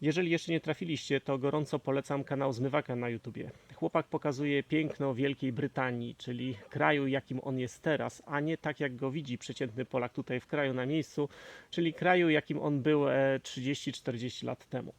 Jeżeli jeszcze nie trafiliście, to gorąco polecam kanał Zmywaka na YouTubie. Chłopak pokazuje piękno Wielkiej Brytanii, czyli kraju, jakim on jest teraz, a nie tak jak go widzi przeciętny Polak tutaj w kraju na miejscu, czyli kraju, jakim on był e, 30-40 lat temu.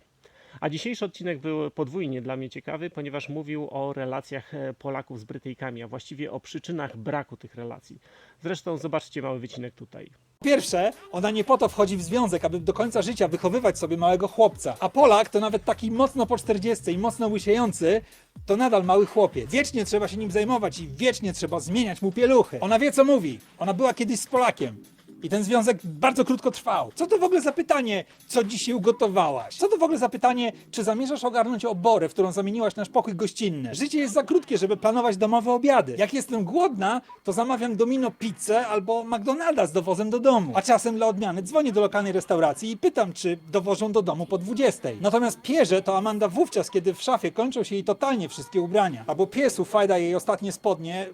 A dzisiejszy odcinek był podwójnie dla mnie ciekawy, ponieważ mówił o relacjach e, Polaków z Brytyjkami, a właściwie o przyczynach braku tych relacji. Zresztą zobaczcie mały wycinek tutaj. Pierwsze, ona nie po to wchodzi w związek, aby do końca życia wychowywać sobie małego chłopca. A Polak to nawet taki mocno po 40 i mocno łysiejący, to nadal mały chłopiec. Wiecznie trzeba się nim zajmować i wiecznie trzeba zmieniać mu pieluchy. Ona wie co mówi. Ona była kiedyś z Polakiem. I ten związek bardzo krótko trwał. Co to w ogóle za pytanie, co dzisiaj ugotowałaś? Co to w ogóle za pytanie, czy zamierzasz ogarnąć oborę, w którą zamieniłaś nasz pokój gościnny? Życie jest za krótkie, żeby planować domowe obiady. Jak jestem głodna, to zamawiam Domino pizzę albo McDonalda z dowozem do domu. A czasem dla odmiany dzwonię do lokalnej restauracji i pytam, czy dowożą do domu po 20. Natomiast pierze to Amanda wówczas, kiedy w szafie kończą się jej totalnie wszystkie ubrania. Albo piesu fajda jej ostatnie spodnie,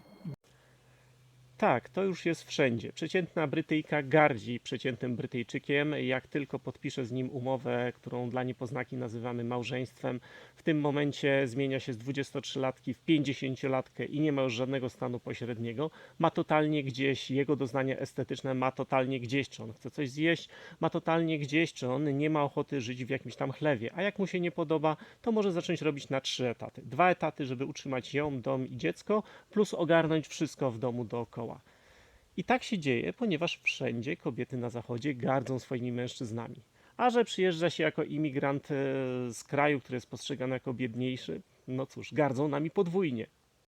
Tak, to już jest wszędzie. Przeciętna Brytyjka gardzi przeciętnym Brytyjczykiem. Jak tylko podpisze z nim umowę, którą dla niepoznaki nazywamy małżeństwem, w tym momencie zmienia się z 23-latki w 50-latkę i nie ma już żadnego stanu pośredniego. Ma totalnie gdzieś, jego doznanie estetyczne ma totalnie gdzieś, czy on chce coś zjeść, ma totalnie gdzieś, czy on nie ma ochoty żyć w jakimś tam chlewie. A jak mu się nie podoba, to może zacząć robić na trzy etaty. Dwa etaty, żeby utrzymać ją, dom i dziecko, plus ogarnąć wszystko w domu dookoła. I tak się dzieje, ponieważ wszędzie kobiety na zachodzie gardzą swoimi mężczyznami. A że przyjeżdża się jako imigrant e, z kraju, który jest postrzegany jako biedniejszy, no cóż, gardzą nami podwójnie.